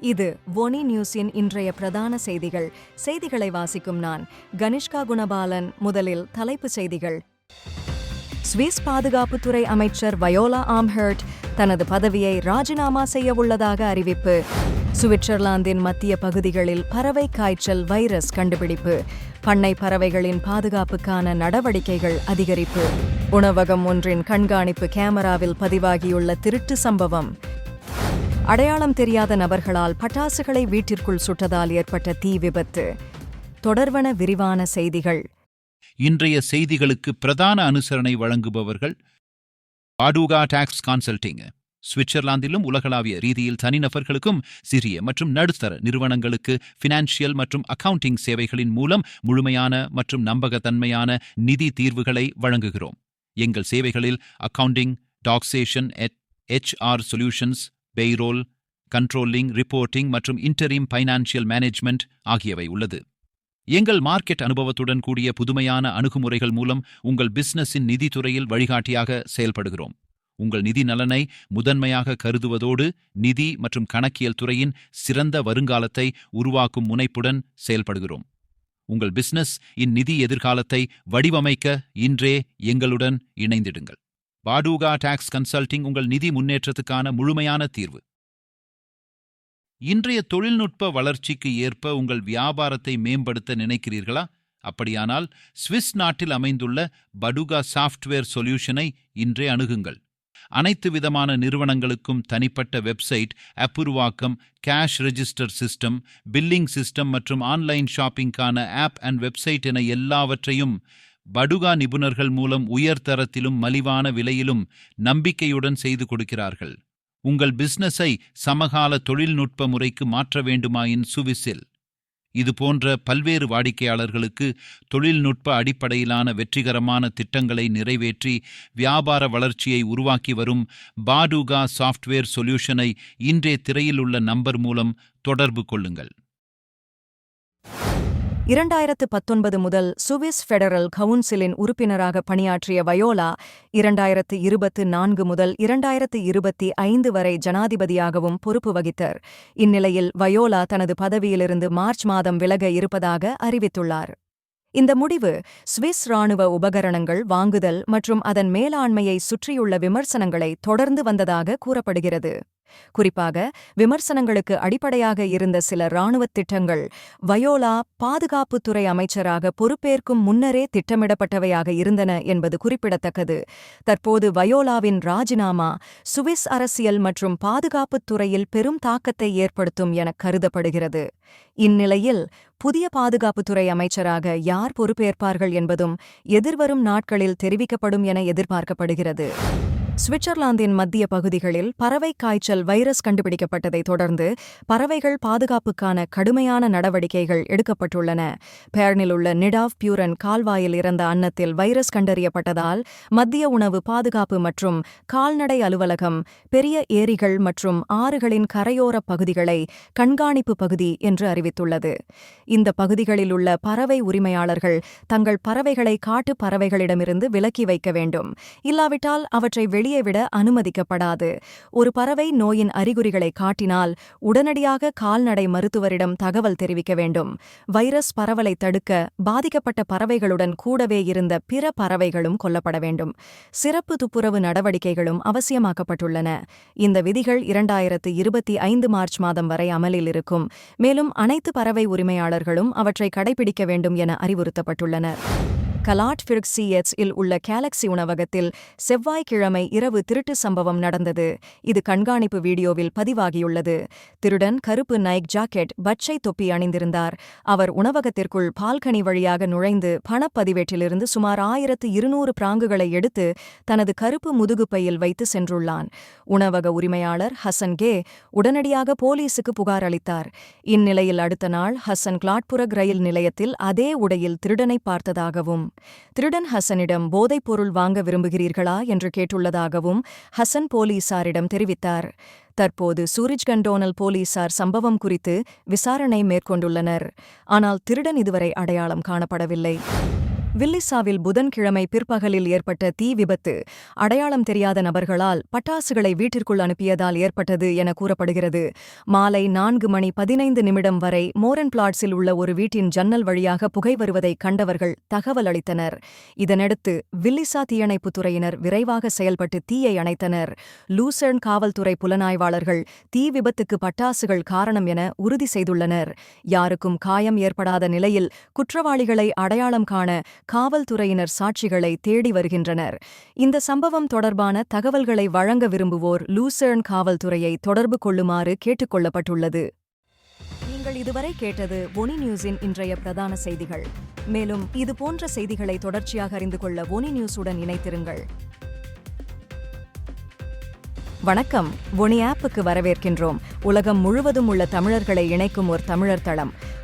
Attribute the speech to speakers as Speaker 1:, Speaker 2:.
Speaker 1: இது ஒனி நியூஸின் இன்றைய பிரதான செய்திகள். செய்திகளை வாசிக்கும் நான் கனிஷ்கா குணபாலன். முதலில் தலைப்புச் செய்திகள். சுவிஸ் பாதுகாப்புத்துறை அமைச்சர் வயோலா ஆம்ஹர்ட் தனது பதவியை ராஜினாமா செய்ய உள்ளதாக அறிவிப்பு. சுவிட்சர்லாந்தின் மத்திய பகுதிகளில் பறவை காய்ச்சல் வைரஸ் கண்டுபிடிப்பு. பண்ணை பறவைகளின் பாதுகாப்புக்கான நடவடிக்கைகள் அதிகரிப்பு. உணவகம் ஒன்றின் கண்காணிப்பு கேமராவில் பதிவாகியுள்ள திருட்டு சம்பவம். அடையாளம் தெரியாத நபர்களால் பட்டாசுகளை வீட்டிற்குள் சுட்டதால் ஏற்பட்ட தீ விபத்து. தொடர்வன விரிவான செய்திகள்.
Speaker 2: இன்றைய செய்திகளுக்கு பிரதான அனுசரணை வழங்குபவர்கள் பாடூகா டாக்ஸ் கன்சல்டிங் சுவிட்சர்லாந்திலும் உலகளாவிய ரீதியில் தனிநபர்களுக்கும் சிறிய மற்றும் நடுத்தர நிறுவனங்களுக்கு ஃபினான்ஷியல் மற்றும் அக்கவுண்டிங் சேவைகளின் மூலம் முழுமையான மற்றும் நம்பகத்தன்மையான நிதி தீர்வுகளை வழங்குகிறோம். எங்கள் சேவைகளில் accounting taxation HR solutions payroll controlling reporting மற்றும் இன்டரிம் ஃபைனான்சியல் மேனேஜ்மெண்ட் ஆகியவை உள்ளது. எங்கள் மார்க்கெட் அனுபவத்துடன் கூடிய புதுமையான அணுகுமுறைகள் மூலம் உங்கள் பிசினஸின் நிதித்துறையில் வழிகாட்டியாக செயல்படுகிறோம். உங்கள் நிதி நலனை முதன்மையாக கருதுவதோடு நிதி மற்றும் கணக்கியல் துறையின் சிறந்த வருங்காலத்தை உருவாக்கும் முனைப்புடன் செயல்படுகிறோம். உங்கள் பிசினஸ் இன் நிதி எதிர்காலத்தை வடிவமைக்க இன்றே எங்களுடன் இணைந்திடுங்கள். பாடூகா டாக்ஸ் கன்சல்டிங் உங்கள் நிதி முன்னேற்றத்துக்கான முழுமையான தீர்வு. இன்றைய தொழில்நுட்ப வளர்ச்சிக்கு ஏற்ப உங்கள் வியாபாரத்தை மேம்படுத்த நினைக்கிறீர்களா? அப்படியானால் சுவிஸ் நாட்டில் அமைந்துள்ள படுகா சாஃப்ட்வேர் சொல்யூஷனை இன்றே அணுகுங்கள். அனைத்து விதமான நிறுவனங்களுக்கும் தனிப்பட்ட website அப்புருவாக்கம் cash register system billing system மற்றும் ஆன்லைன் ஷாப்பிங்கான ஆப் அண்ட் வெப்சைட் என எல்லாவற்றையும் படுகா நிபுணர்கள் மூலம் உயர்தரத்திலும் மலிவான விலையிலும் நம்பிக்கையுடன் செய்து கொடுக்கிறார்கள். உங்கள் பிசினஸை சமகால தொழில்நுட்ப முறைக்கு மாற்ற வேண்டுமாயின் சுவிசில். இது போன்ற பல்வேறு வாடிக்கையாளர்களுக்கு தொழில்நுட்ப அடிப்படையிலான வெற்றிகரமான திட்டங்களை நிறைவேற்றி வியாபார வளர்ச்சியை உருவாக்கி வரும் பாடுகா சாஃப்ட்வேர் சொல்யூஷனை இன்றே திரையில் உள்ள நம்பர் மூலம் தொடர்பு கொள்ளுங்கள்.
Speaker 1: இரண்டாயிரத்து பத்தொன்பது முதல் சுவிஸ் ஃபெடரல் கவுன்சிலின் உறுப்பினராக பணியாற்றிய வயோலா இரண்டாயிரத்து இருபத்து நான்கு முதல் இரண்டாயிரத்து இருபத்தி ஐந்து வரை ஜனாதிபதியாகவும் பொறுப்பு வகித்தார். இந்நிலையில் வயோலா தனது பதவியிலிருந்து மார்ச் மாதம் விலக இருப்பதாக அறிவித்துள்ளார். இந்த முடிவு சுவிஸ் ராணுவ உபகரணங்கள் வாங்குதல் மற்றும் அதன் மேலாண்மையை சுற்றியுள்ள விமர்சனங்களை தொடர்ந்து வந்ததாக கூறப்படுகிறது. குறிப்பாக விமர்சனங்களுக்கு அடிப்படையாக இருந்த சில இராணுவத் திட்டங்கள் வயோலா பாதுகாப்புத்துறை அமைச்சராக பொறுப்பேற்கும் முன்னரே திட்டமிடப்பட்டவையாக இருந்தன என்பது குறிப்பிடத்தக்கது. தற்போது வயோலாவின் ராஜினாமா சுவிஸ் அரசியல் மற்றும் பாதுகாப்புத் துறையில் பெரும் தாக்கத்தை ஏற்படுத்தும் என கருதப்படுகிறது. இந்நிலையில் புதிய பாதுகாப்புத்துறை அமைச்சராக யார் பொறுப்பேற்பார்கள் என்பதும் எதிர்வரும் நாட்களில் தெரிவிக்கப்படும் என எதிர்பார்க்கப்படுகிறது. சுவிட்சர்லாந்தின் மத்திய பகுதிகளில் பறவை காய்ச்சல் வைரஸ் கண்டுபிடிக்கப்பட்டதை தொடர்ந்து பறவைகள் பாதுகாப்புக்கான கடுமையான நடவடிக்கைகள் எடுக்கப்பட்டுள்ளன. பேர்னில் உள்ள நிடாவ் பியூரன் கால்வாயில் இறந்த அன்னத்தில் வைரஸ் கண்டறியப்பட்டதால் மத்திய உணவு பாதுகாப்பு மற்றும் கால்நடை அலுவலகம் பெரிய ஏரிகள் மற்றும் ஆறுகளின் கரையோர பகுதிகளை கண்காணிப்பு பகுதி என்று அறிவித்துள்ளது. இந்த பகுதிகளில் உள்ள பறவை உரிமையாளர்கள் தங்கள் பறவைகளை காட்டு பறவைகளிடமிருந்து விலக்கி வைக்க வேண்டும். இல்லாவிட்டால் அவற்றை வெளியே விட அனுமதிக்கப்படாது. ஒரு பறவை நோயின் அறிகுறிகளை காட்டினால் உடனடியாக கால்நடை மருத்துவரிடம் தகவல் தெரிவிக்க வேண்டும். வைரஸ் பரவலை தடுக்க பாதிக்கப்பட்ட பறவைகளுடன் கூடவே இருந்த பிற பறவைகளும் கொல்லப்பட வேண்டும். சிறப்பு துப்புரவு நடவடிக்கைகளும் அவசியமாக்கப்பட்டுள்ளன. இந்த விதிகள் இரண்டாயிரத்து இருபத்தி ஐந்து மார்ச் மாதம் வரை அமலில் இருக்கும். மேலும் அனைத்து பறவை உரிமையாளர்களும் அவற்றை கடைபிடிக்க வேண்டும் என அறிவுறுத்தப்பட்டுள்ளனர். கலாட் ஃபிர்க்சியட்ஸ் இல் உள்ள கேலக்ஸி உணவகத்தில் செவ்வாய்க்கிழமை இரவு திருட்டு சம்பவம் நடந்தது. இது கண்காணிப்பு வீடியோவில் பதிவாகியுள்ளது. திருடன் கருப்பு நைக் ஜாக்கெட் பச்சை தொப்பி அணிந்திருந்தார். அவர் உணவகத்திற்குள் பால்கனி வழியாக நுழைந்து பணப்பதிவேட்டிலிருந்து சுமார் ஆயிரத்து இருநூறு பிராங்குகளை எடுத்து தனது கருப்பு முதுகுப்பையில் வைத்து சென்றுள்ளான். உணவக உரிமையாளர் ஹசன் கே உடனடியாக போலீசுக்கு புகார் அளித்தார். இந்நிலையில் அடுத்த நாள் ஹசன் கிளாட்புரக் ரயில் நிலையத்தில் அதே உடையில் திருடனை பார்த்ததாகவும் திருடன் ஹசனிடம் போதைப் பொருள் வாங்க விரும்புகிறீர்களா? என்று கேட்டுள்ளதாகவும் ஹசன் போலீசாரிடம் தெரிவித்தார். தற்போது சூரிஜ்கண்டோனல் போலீசார் சம்பவம் குறித்து விசாரணை மேற்கொண்டுள்ளனர். ஆனால் திருடன் இதுவரை அடையாளம் காணப்படவில்லை. வில்லிசாவில் புதன்கிழமை பிற்பகலில் ஏற்பட்ட தீ விபத்து அடையாளம் தெரியாத நபர்களால் பட்டாசுகளை வீட்டிற்குள் அனுப்பியதால் ஏற்பட்டது என கூறப்படுகிறது. மாலை நான்கு மணி பதினைந்து நிமிடம் வரை மோரன் பிளாட்ஸில் உள்ள ஒரு வீட்டின் ஜன்னல் வழியாக புகை வருவதை கண்டவர்கள் தகவல் அளித்தனர். இதனடுத்து வில்லிசா தீயணைப்புத் துறையினர் விரைவாக செயல்பட்டு தீயை அணைத்தனர். லூசர்ன் காவல்துறை புலனாய்வாளர்கள் தீ விபத்துக்கு பட்டாசுகள் காரணம் என உறுதி செய்துள்ளனர். யாருக்கும் காயம் ஏற்படாத நிலையில் குற்றவாளிகளை அடையாளம் காண காவல்துறையினர் சாட்சிகளை தேடி வருகின்றனர். இந்த சம்பவம் தொடர்பான தகவல்களை வழங்க விரும்புவோர் லூசர்ன் காவல்துறையை தொடர்பு கொள்ளுமாறு கேட்டுக்கொள்ளப்பட்டுள்ளது. நீங்கள் இதுவரை கேட்டது ஒனி நியூஸின் இன்றைய பிரதான செய்திகள். மேலும் இது போன்ற செய்திகளை தொடர்ச்சியாக அறிந்து கொள்ள ஒனி நியூஸுடன் இணைத்திருங்கள் வணக்கம். ஒனி ஆப்புக்கு வரவேற்கின்றோம். உலகம் முழுவதும் உள்ள தமிழர்களை இணைக்கும் ஒரு தமிழர் தளம்.